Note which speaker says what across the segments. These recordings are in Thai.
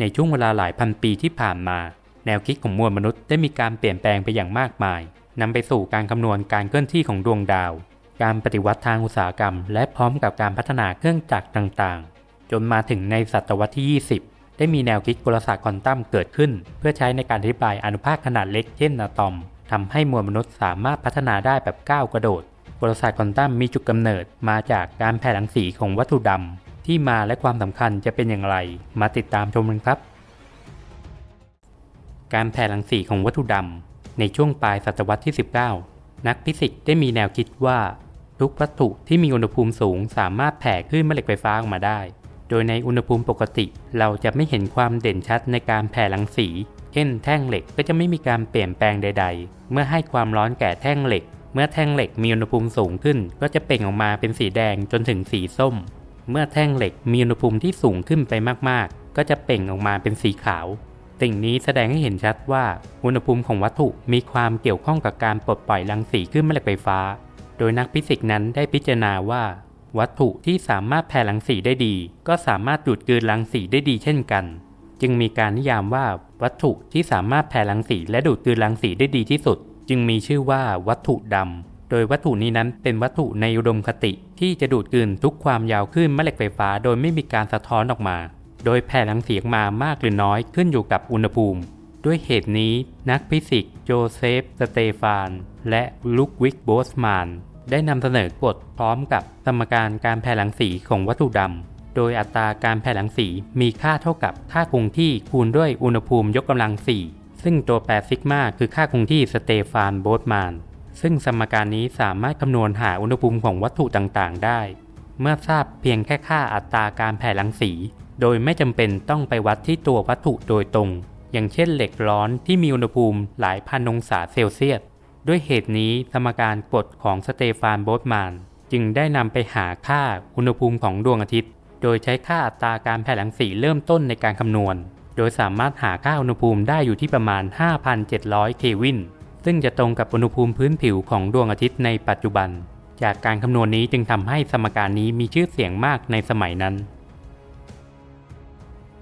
Speaker 1: ในช่วงเวลาหลายพันปีที่ผ่านมา แนวคิดของมวลมนุษย์ได้มีการเปลี่ยนแปลงไปอย่างมากมายนำไปสู่การคำนวณการเคลื่อนที่ของดวงดาว การปฏิวัติทางอุตสาหกรรม และพร้อมกับการพัฒนาเครื่องจักรต่างๆ จนมาถึงในศตวรรษที่ 20 ได้มีแนวคิดกลศาสตร์ควอนตัมเกิดขึ้น เพื่อใช้ในการอธิบายอนุภาคขนาดเล็กเช่นอะตอมทำให้มวลมนุษย์สามารถพัฒนาได้แบบก้าวกระโดดกลศาสตร์ควอนตัมมีจุดกำเนิดมาจากการแผ่รังสีของวัตถุดำ ที่มาและความสำคัญจะเป็นอย่างไร มาติดตามชมกันครับ การแผ่รังสีของวัตถุดำในช่วงปลายศตวรรษที่ 19 นักฟิสิกส์ได้มีแนวคิดว่า ทุกวัตถุที่มีอุณหภูมิสูงสามารถแผ่คลื่นแม่เหล็กไฟฟ้าออกมาได้ โดยในอุณหภูมิปกติเราจะไม่เห็นความเด่นชัดในการแผ่รังสี เช่น แท่งเหล็กก็จะไม่มีการเปลี่ยนแปลงใด ๆ เมื่อให้ความร้อนแก่แท่งเหล็ก เมื่อแท่งเหล็กมีอุณหภูมิสูงขึ้น ก็จะเปล่งออกมาเป็นสีแดงจนถึงสีส้ม เมื่อแท่งเหล็กมีอุณหภูมิที่สูงขึ้นไปมากๆ ก็จะเปล่งออกมาเป็นสีขาว สิ่งนี้แสดงให้เห็นชัดว่าอุณหภูมิของวัตถุมีความเกี่ยวข้องกับการปลดปล่อยรังสีขึ้นแม่เหล็กไฟฟ้า โดยนักฟิสิกส์นั้นได้พิจารณาว่า วัตถุที่สามารถแผ่รังสีได้ดี ก็สามารถดูดกลืนรังสีได้ดีเช่นกัน จึงมีการนิยามว่าวัตถุที่สามารถแผ่รังสีและดูดกลืนรังสีได้ดีที่สุด จึงมีชื่อว่าวัตถุดำ โดยวัตถุนี้นั้นเป็นวัตถุในอุดมคติ ที่จะดูดกลืนทุกความยาวคลื่นแม่เหล็กไฟฟ้า โดยไม่มีการสะท้อนออกมา โดยแผ่รังสีออกมามากหรือน้อยขึ้นอยู่กับอุณหภูมิ ด้วยเหตุนี้นักฟิสิกส์โจเซฟ สเตฟาน และลุกวิกโบสมานได้นำเสนอกฎพร้อมกับสมการการแผ่รังสีของวัตถุดำ โดยอัตราการแผ่รังสีมีค่าเท่ากับค่าคงที่คูณด้วยอุณหภูมิยกกำลัง 4 ซึ่งตัวแปรซิกมาคือค่าคงที่สเตฟานโบสมาน ซึ่งสมการนี้สามารถคำนวณหาอุณหภูมิของวัตถุต่างๆ ได้ เมื่อทราบเพียงแค่ค่าอัตราการแผ่รังสี โดยไม่จำเป็นต้องไปวัดที่ตัววัตถุโดยตรง อย่างเช่นเหล็กร้อนที่มีอุณหภูมิหลายพันองศาเซลเซียส ด้วยเหตุนี้สมการกฎของสเตฟานโบสมานจึงได้นำไปหาค่าอุณหภูมิของดวงอาทิตย์ โดยใช้ค่าอัตราการแผ่รังสีเริ่มต้นในการคำนวณ โดยสามารถหาค่าอุณหภูมิได้อยู่ที่ประมาณ 5,700 เควิน ซึ่งจะตรงกับอุณหภูมิพื้นผิวของดวงอาทิตย์ในปัจจุบัน จากการคำนวณนี้จึงทำให้สมการนี้มีชื่อเสียงมากในสมัยนั้น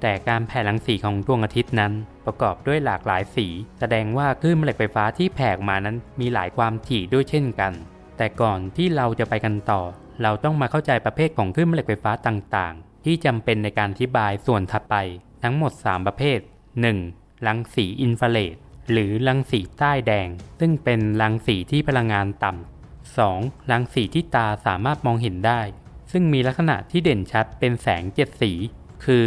Speaker 1: แต่การแผ่รังสีของดวงอาทิตย์นั้นประกอบด้วยหลากหลายสี แสดงว่าคลื่นแม่เหล็กไฟฟ้าที่แผ่ออกมานั้นมีหลายความถี่ด้วยเช่นกัน แต่ก่อนที่เราจะไปกันต่อ เราต้องมาเข้าใจประเภทของคลื่นแม่เหล็กไฟฟ้าต่างๆ ที่จำเป็นในการอธิบายส่วนถัดไป ทั้งหมด 3 ประเภท 1. รังสีอินฟราเรด หรือรังสีใต้แดง ซึ่งเป็นรังสีที่พลังงานต่ำ 2. รังสีที่ตาสามารถมองเห็นได้ ซึ่งมีลักษณะที่เด่นชัดเป็นแสงเจ็ดสี คือ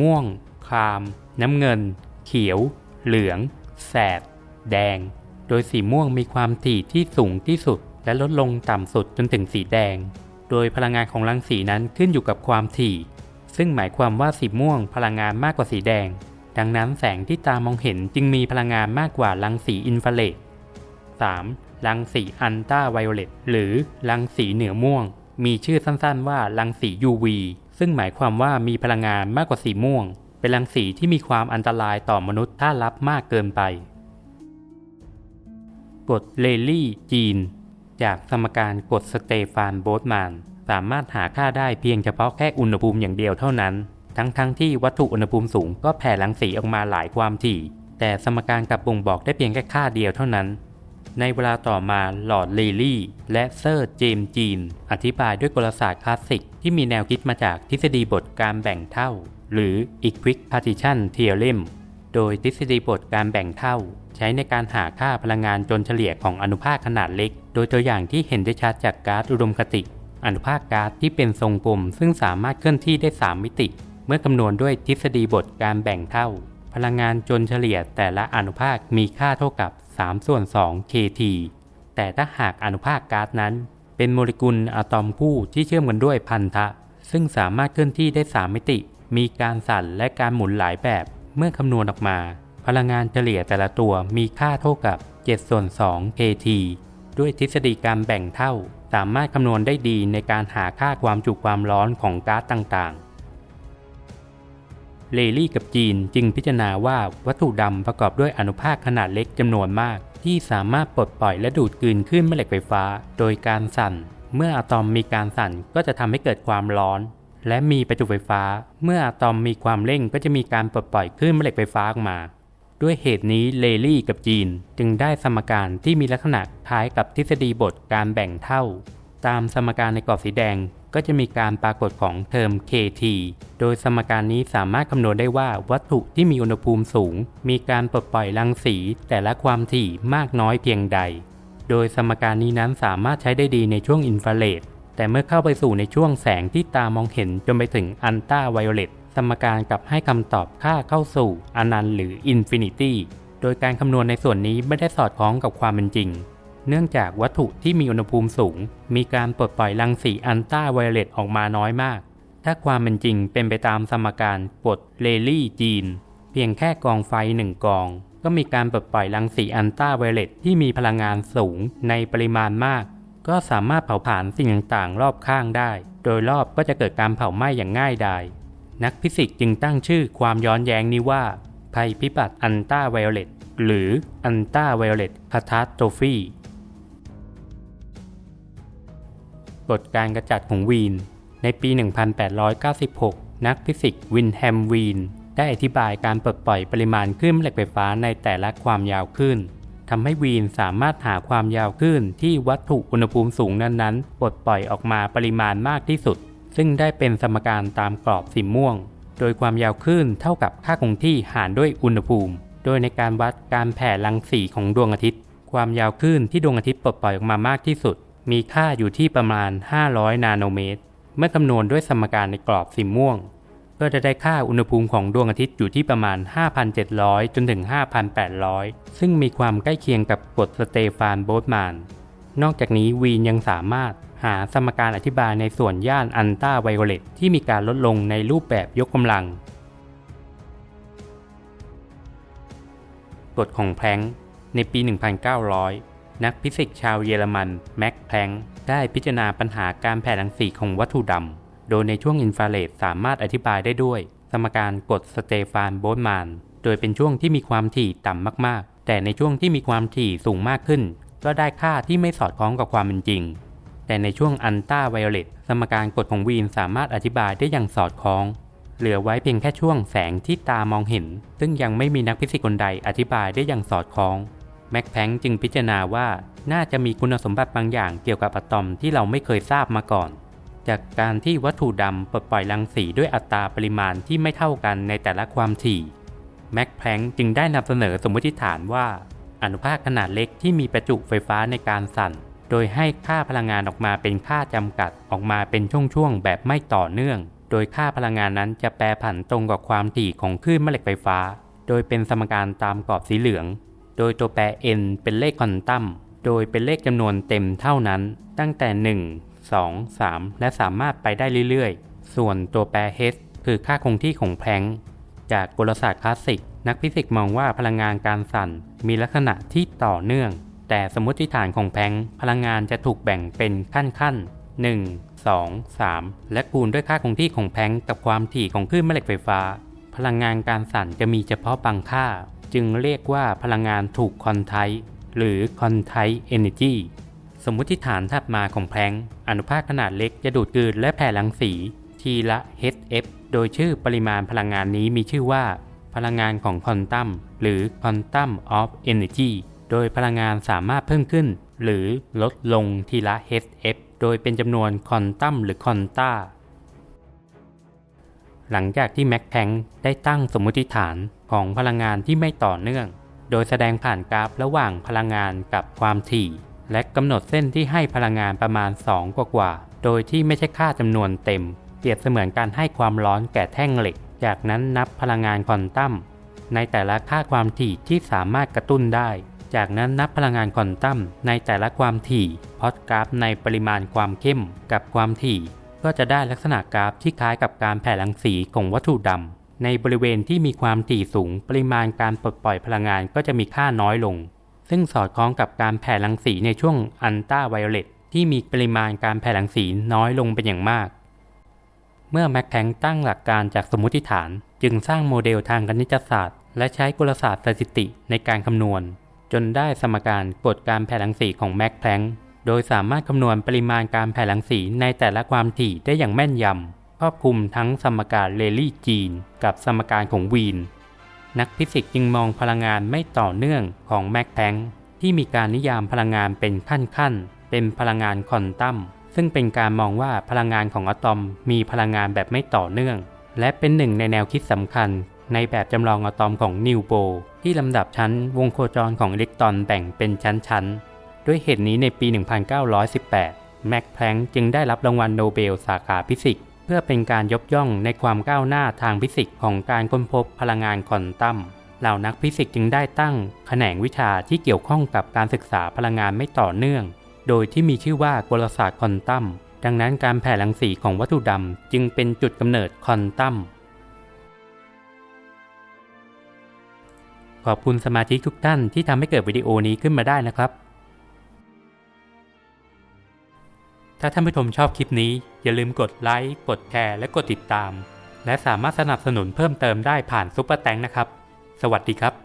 Speaker 1: ม่วง คราม น้ำเงิน เขียว เหลือง แสด แดง โดยสีม่วงมีความถี่ที่สูงที่สุด และลดลงต่ำสุดจนถึงสีแดง โดยพลังงานของรังสีนั้นขึ้นอยู่กับความถี่ ซึ่งหมายความว่าสีม่วงพลังงานมากกว่าสีแดง ดังนั้นแสงที่ตามองเห็นจึงมีพลังงานมากกว่ารังสีอินฟราเรด 3. รังสีอันต้าไวโอเลตหรือรังสีเหนือม่วง มีชื่อสั้นๆว่ารังสี UV ซึ่งหมายความว่ามีพลังงานมากกว่าสีม่วง เป็นรังสีที่มีความอันตรายต่อมนุษย์ถ้ารับมากเกินไป กฎเลลี่จีน จากสมการกฎสเตฟานโบสมนสามารถหาค่าได้เพียงเฉพาะแค่อุณหภูมิอย่างเดียวเท่านั้น ทั้งๆทที่วัตถุอุณหภูมิสูงก็แผ่รังสีออกมาหลายความถี่ แต่สมการกับบ่งบอกได้เพียงแค่ค่าเดียวเท่านั้น ในเวลาต่อมาหลอร์ดเลลี่ และเซอร์เจมส์จีน อธิบายด้วยกลศาสตร์คลาสสิกที่มีแนวคิดมาจากทฤษฎีบทการแบ่งเท่า หรือ equipartition theorem โดยทฤษฎีบทการแบ่งเท่า ใช้ในการหาค่าพลังงานจนเฉลี่ยของอนุภาคขนาดเล็ก โดยตัวอย่างที่เห็นได้ชัดจากก๊าซอุดมคติ อนุภาคก๊าซที่เป็นทรงกลมซึ่งสามารถเคลื่อนที่ได้ 3 มิติ เมื่อคำนวณด้วยทฤษฎีบทการแบ่งเท่า พลังงานจนเฉลี่ยแต่ละอนุภาคมีค่าเท่ากับ 3 ส่วน 2 kT แต่ถ้าหากอนุภาคก๊าซนั้น เป็นโมเลกุลอะตอมคู่ที่เชื่อมกันด้วยพันธะ ซึ่งสามารถเคลื่อนที่ได้ 3 มิติ มีการสั่นและการหมุนหลายแบบ เมื่อคำนวณออกมา พลังงานเฉลี่ยแต่ละตัวมีค่าเท่ากับ 7 ส่วน 2 kT ด้วยทฤษฎีการแบ่งเท่า สามารถคำนวณได้ดีในการหาค่าความจุความร้อนของก๊าซต่าง เลลี่กับจีนจึงพิจารณาว่าวัตถุดำประกอบด้วยอนุภาคขนาดเล็กจำนวนมาก ที่สามารถปลดปล่อยและดูดกลืนขึ้นแม่เหล็กไฟฟ้า โดยการสั่น เมื่ออะตอมมีการสั่นก็จะทำให้เกิดความร้อน และมีประจุไฟฟ้า เมื่ออะตอมมีความเร่งก็จะมีการปลดปล่อยคลื่นแม่เหล็กไฟฟ้าออกมาด้วยเหตุนี้เลลี่กับจีนจึงได้สมการที่มีลักษณะคล้ายกับทฤษฎีบทการแบ่งเท่า ตามสมการในกรอบสีแดงก็จะมีการปรากฏของเทอม KT โดยสมการนี้สามารถคำนวณได้ว่าวัตถุที่มีอุณหภูมิสูง มีการปลดปล่อยรังสีแต่ละความถี่มากน้อยเพียงใด โดยสมการนี้นั้นสามารถใช้ได้ดีในช่วงอินฟราเรดแต่เมื่อเข้าไปสู่ในช่วงแสงที่ตามองเห็นจนไปถึงอันต้าไวโอเลตสมการกลับให้คำตอบค่าเข้าสู่อนันต์หรืออินฟินิตี้ โดยการคำนวณในส่วนนี้ไม่ได้สอดคล้องกับความเป็นจริง เนื่องจากวัตถุที่มีอุณหภูมิสูง มีการปลดปล่อยรังสีอันต้าไวโอเลตออกมาน้อยมาก ถ้าความเป็นจริงเป็นไปตามสมการกฎเลลี่จีน เพียงแค่กองไฟหนึ่งกอง ก็มีการปลดปล่อยรังสีอันต้าไวโอเลตที่มีพลังงานสูงในปริมาณมาก ก็สามารถเผาผลาญสิ่งต่างๆ รอบข้างได้ โดยรอบก็จะเกิดการเผาไหม้อย่างง่ายดายนักฟิสิกส์จึงตั้งชื่อความย้อนแย้งนี้ว่า ภัยพิบัติอันต้าไวโอเลตหรืออันต้าไวโอเลตคาทาสโตร ฟีกฎการกระจัดของวีน ในปี 1896 นักฟิสิกส์วินแฮมวีน ได้อธิบายการปลดปล่อยปริมาณคลื่นแม่เหล็กไฟฟ้าในแต่ละความยาวคลื่นทำให้วีนสามารถหาความยาวคลื่นที่วัตถุอุณหภูมิสูงนั้นๆ ปลดปล่อยออกมาปริมาณมากที่สุด ซึ่งได้เป็นสมการตามกรอบสีม่วง โดยความยาวคลื่นเท่ากับค่าคงที่หารด้วยอุณหภูมิ โดยในการวัดการแผ่รังสีของดวงอาทิตย์ ความยาวคลื่นที่ดวงอาทิตย์ปลดปล่อยออกมามากที่สุด มีค่าอยู่ที่ประมาณ 500 นาโนเมตร เมื่อคำนวณด้วยสมการในกรอบสีม่วง ก็จะได้ค่าอุณหภูมิของดวงอาทิตย์อยู่ที่ประมาณ 5,700 จนถึง 5,800 ซึ่งมีความใกล้เคียงกับกฎสเตฟานโบสมานนอกจากนี้วีนยังสามารถหาสมการอธิบายในส่วนย่านอันต้าไวโอเลตที่มีการลดลงในรูปแบบยกกำลัง กฎของแพลงในปี 1900 นักฟิสิกส์ชาวเยอรมันแม็กแพลงได้พิจารณาปัญหาการแผ่รังสีของวัตถุดำ โดยในช่วงอินฟราเรดสามารถอธิบายได้ด้วย สมการกฎสเตฟานโบสมาน โดยเป็นช่วงที่มีความถี่ต่ำมากๆ แต่ในช่วงที่มีความถี่สูงมากขึ้น ก็ได้ค่าที่ไม่สอดคล้องกับความเป็นจริง แต่ในช่วงอันต้าไวโอเลตสมการกฎของวีนสามารถอธิบายได้อย่างสอดคล้อง เหลือไว้เพียงแค่ช่วงแสงที่ตามองเห็น ซึ่งยังไม่มีนักฟิสิกส์คนใดอธิบายได้อย่างสอดคล้อง แม็กแพงจึงพิจารณาว่าน่าจะมีคุณสมบัติบางอย่างเกี่ยวกับอะตอมที่เราไม่เคยทราบมาก่อน จากการที่วัตถุดำปลดปล่อยรังสีด้วยอัตราปริมาณที่ไม่เท่ากันในแต่ละความถี่แม็กแพงก์จึงได้นำเสนอสมมติฐานว่า อนุภาคขนาดเล็กที่มีประจุไฟฟ้าในการสั่น โดยให้ค่าพลังงานออกมาเป็นค่าจำกัดออกมาเป็นช่วงๆแบบไม่ต่อเนื่อง โดยค่าพลังงานนั้นจะแปรผันตรงกับความถี่ของคลื่นแม่เหล็กไฟฟ้า โดยเป็นสมการตามกรอบสีเหลือง โดยตัวแปร n เป็นเลขควอนตัม โดยเป็นเลขจำนวนเต็มเท่านั้น ตั้งแต่ 1 2 3 และสามารถไปได้เรื่อยๆ ส่วนตัวแปร h คือค่าคงที่ของแพลงจากกลศาสตร์คลาสสิก นักฟิสิกส์มองว่าพลังงานการสั่น มีลักษณะที่ต่อเนื่อง แต่สมมติฐานของแพลงพลังงานจะถูกแบ่งเป็นขั้นๆ 1 2 3 และคูณด้วยค่าคงที่ของแพลงกับความถี่ของคลื่นแม่เหล็กไฟฟ้า พลังงานการสั่นจะมีเฉพาะบางค่า จึงเรียกว่าพลังงานถูกคอนไทหรือ quantized energy สมมุติฐานถัดมาของแพลงอนุภาคขนาดเล็กจะดูดกลืนและแผ่รังสี ทีละ hf โดยชื่อปริมาณพลังงานนี้มีชื่อว่า พลังงานของควอนตัมหรือ quantum of energy โดยพลังงานสามารถเพิ่มขึ้น หรือลดลงทีละ hf โดยเป็นจำนวนควอนตัมหรือควอนต้า หลังจากที่แม็กแพงได้ตั้งสมมติฐานของพลังงานที่ไม่ต่อเนื่อง โดยแสดงผ่านกราฟระหว่างพลังงานกับความถี่ และกำหนดเส้นที่ให้พลังงานประมาณ 2 กว่ากว่า โดยที่ไม่ใช่ค่าจำนวนเต็ม เปรียบเสมือนการให้ความร้อนแก่แท่งเหล็ก จากนั้นนับพลังงานควอนตัมในแต่ละค่าความถี่ที่สามารถกระตุ้นได้ จากนั้นนับพลังงานควอนตัมในแต่ละความถี่พอดกราฟในปริมาณความเข้มกับความถี่ ก็จะได้ลักษณะกราฟที่คล้ายกับการแผ่รังสีของวัตถุดำในบริเวณที่มีความถี่สูงปริมาณการปลดปล่อยพลังงานก็จะมีค่าน้อยลง ซึ่งสอดคล้องกับการแผ่รังสีในช่วงอันต้าไวโอเลตที่มีปริมาณการแผ่รังสีน้อยลงเป็นอย่างมาก เมื่อแม็กแพงตั้งหลักการจากสมมติฐาน จึงสร้างโมเดลทางคณิตศาสตร์ และใช้กลศาสตร์สถิติในการคำนวณ จนได้สมการกฎการแผ่รังสีของแม็กแพลง โดยสามารถคำนวณปริมาณการแผ่รังสีในแต่ละความถี่ได้อย่างแม่นยำครอบคลุมทั้งสมการเลลี่จีน กับสมการของวีน นักฟิสิกส์จึงมองพลังงานไม่ต่อเนื่องของแม็กแพงที่มีการนิยามพลังงานเป็นขั้นๆ เป็นพลังงานควอนตัมซึ่งเป็นการมองว่าพลังงานของอะตอมมีพลังงานแบบไม่ต่อเนื่อง และเป็นหนึ่งในแนวคิดสำคัญ ในแบบจำลองอะตอมของนิวโบที่ลำดับชั้นวงโคจรของอิเล็กตรอนแบ่งเป็นชั้นๆ ด้วยเหตุนี้ในปี 1918 แม็กแพลงก์จึงได้รับรางวัลโนเบลสาขาฟิสิกส์เพื่อเป็นการยกย่องในความก้าวหน้าทางฟิสิกส์ของการค้นพบพลังงานควอนตัมเหล่านักฟิสิกส์จึงได้ตั้งแขนงวิชาที่เกี่ยวข้องกับการศึกษาพลังงานไม่ต่อเนื่อง โดยที่มีชื่อว่ากลศาสตร์ควอนตัมดังนั้นการแผ่รังสีของวัตถุดำจึงเป็นจุดกำเนิดควอนตัมขอบคุณสมาชิกทุกท่านที่ทำให้เกิดวิดีโอนี้ขึ้นมาได้นะครับ ถ้าท่านผู้ชมชอบคลิปนี้อย่าลืมกดไลค์กดแชร์และกดติดตาม และสามารถสนับสนุนเพิ่มเติมได้ผ่านซุปเปอร์แตงนะครับ สวัสดีครับ